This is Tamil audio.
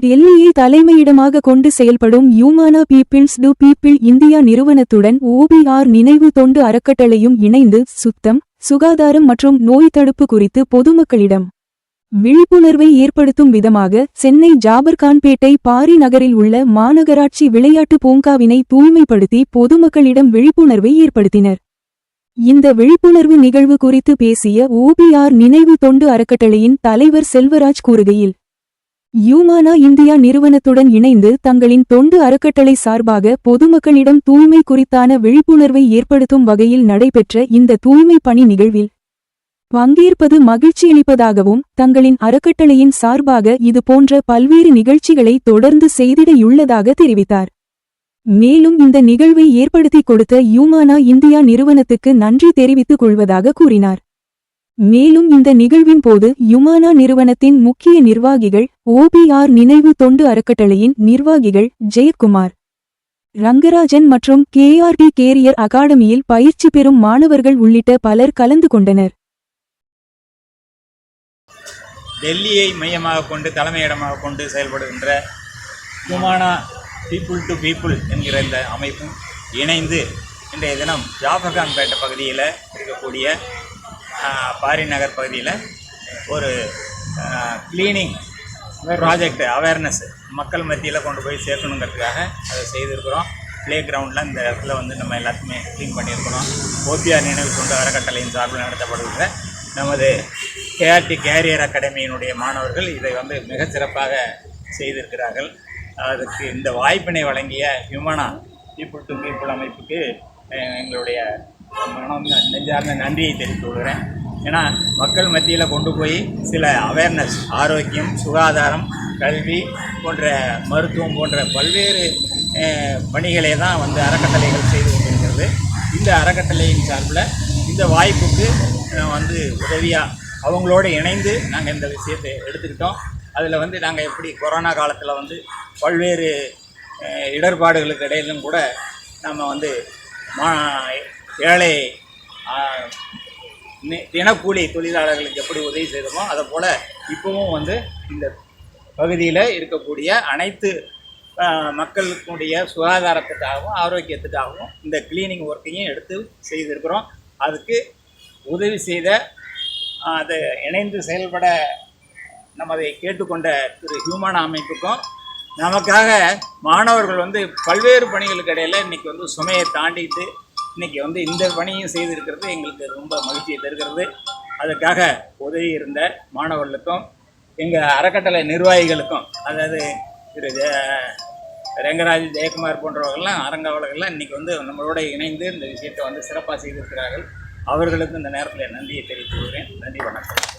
டெல்லியை தலைமையிடமாக கொண்டு செயல்படும் Humana peoples to people India நிறுவனத்துடன் ஓபிஆர் நினைவு தொண்டு அறக்கட்டளையும் இணைந்து சுத்தம் சுகாதாரம் மற்றும் நோய் தடுப்பு குறித்து பொதுமக்களிடம் விழிப்புணர்வை ஏற்படுத்தும் விதமாக சென்னை ஜாபர்கான்பேட்டை பாரி நகரில் உள்ள மாநகராட்சி விளையாட்டு பூங்காவினை தூய்மைப்படுத்தி பொதுமக்களிடம் விழிப்புணர்வை ஏற்படுத்தினர். இந்த விழிப்புணர்வு நிகழ்வு குறித்து பேசிய ஓபிஆர் நினைவு தொண்டு அறக்கட்டளையின் தலைவர் செல்வராஜ் கூறுகையில் யூமானா இந்தியா நிறுவனத்துடன் இணைந்து தங்களின் தொண்டு அறக்கட்டளை சார்பாக பொதுமக்களிடம் தூய்மை குறித்தான விழிப்புணர்வை ஏற்படுத்தும் வகையில் நடைபெற்ற இந்த தூய்மை பணி நிகழ்வில் பங்கேற்பது மகிழ்ச்சியளிப்பதாகவும் தங்களின் அறக்கட்டளையின் சார்பாக இது போன்ற பல்வேறு நிகழ்ச்சிகளை தொடர்ந்து செய்திடையுள்ளதாக தெரிவித்தார். மேலும் இந்த நிகழ்வை ஏற்படுத்திக் கொடுத்த யூமானா இந்தியா நிறுவனத்துக்கு நன்றி தெரிவித்துக் கொள்வதாக கூறினார். மேலும் இந்த நிகழ்வின் போது யுமானா நிறுவனத்தின் முக்கிய நிர்வாகிகள் ஓபிஆர் நினைவு தொண்டு அறக்கட்டளையின் நிர்வாகிகள் ஜெயக்குமார் ரங்கராஜன் மற்றும் கேஆர்டி கேரியர் அகாடமியில் பயிற்சி பெறும் மாணவர்கள் உள்ளிட்ட பலர் கலந்து கொண்டனர். டெல்லியை மையமாக கொண்டு தலைமையிடமாக கொண்டு செயல்படுகின்ற யுமானா பீப்புள் டு பீப்புள் என்கிற இந்த அமைப்பும் இணைந்து இன்றைய தினம் ஜாஃபர்கான்பேட்டை பகுதியில் இருக்கக்கூடிய பாரி நகர் பகுதியில் ஒரு க்ளீனிங் ப்ராஜெக்ட் அவேர்னஸ் மக்கள் மத்தியில் கொண்டு போய் சேர்க்கணுங்கிறதுக்காக அதை செய்திருக்கிறோம். ப்ளே கிரவுண்டில் இந்த இடத்துல வந்து நம்ம எல்லாத்தையுமே க்ளீன் பண்ணியிருக்கிறோம். ஓபிஆர் நினைவு கொண்டு அறக்கட்டளையின் சார்பில் நடத்தப்படுகிற நமது கேஆர்டி கேரியர் அகாடமியினுடைய மாணவர்கள் இதை வந்து மிகச்சிறப்பாக செய்திருக்கிறார்கள். அதற்கு இந்த வாய்ப்பினை வழங்கிய ஹியூமனா பீப்புள் டு பீப்புள் அமைப்புக்கு எங்களுடைய மனம் நெஞ்சார்ந்த நன்றியை தெரிவித்து கொள்கிறேன். ஏன்னா மக்கள் மத்தியில் கொண்டு போய் சில அவேர்னஸ் ஆரோக்கியம் சுகாதாரம் கல்வி போன்ற மருத்துவம் போன்ற பல்வேறு பணிகளை தான் வந்து அறக்கட்டளைகள் செய்து கொண்டிருக்கிறது. இந்த அறக்கட்டளையின் சார்பில் இந்த வாய்ப்புக்கு வந்து உதவியாக அவங்களோட இணைந்து நாங்கள் இந்த விஷயத்தை எடுத்துக்கிட்டோம். அதில் வந்து நாங்கள் எப்படி கொரோனா காலத்தில் வந்து பல்வேறு இடர்பாடுகளுக்கு இடையிலும் கூட நம்ம வந்து மா ஏழை நி- தினக்கூலி தொழிலாளர்களுக்கு எப்படி உதவி செய்தோமோ அதை போல் இப்போவும் வந்து இந்த பகுதியில் இருக்கக்கூடிய அனைத்து மக்களுக்குடைய சுகாதாரத்துக்காகவும் ஆரோக்கியத்துக்காகவும் இந்த கிளீனிங் ஒர்க்கையும் எடுத்து செய்திருக்கிறோம். அதுக்கு உதவி செய்த அதை இணைந்து செயல்பட நமதை கேட்டுக்கொண்ட திரு ஹியூமன் அமைப்புக்கும் நமக்காக மாணவர்கள் வந்து பல்வேறு பணிகளுக்கு இடையில் இன்னைக்கு வந்து சுமையை தாண்டிட்டு இன்னைக்கு வந்து இந்த பணியும் செய்திருக்கிறது எங்களுக்கு ரொம்ப மகிழ்ச்சியை தருகிறது. அதுக்காக உதவி இருந்த மாணவர்களுக்கும் எங்கள் அறக்கட்டளை நிர்வாகிகளுக்கும் அதாவது திரு ரங்கராஜ் ரெங்கராஜ் ஜெயக்குமார் போன்றவர்கள்லாம் அரங்காவலர்கள்லாம் இன்னைக்கு வந்து நம்மளோட இணைந்து இந்த விஷயத்தை வந்து சிறப்பாக செய்திருக்கிறார்கள். அவர்களுக்கு இந்த நேரத்தில் நன்றியை தெரிவித்துக் கொள்கிறேன். நன்றி வணக்கம்.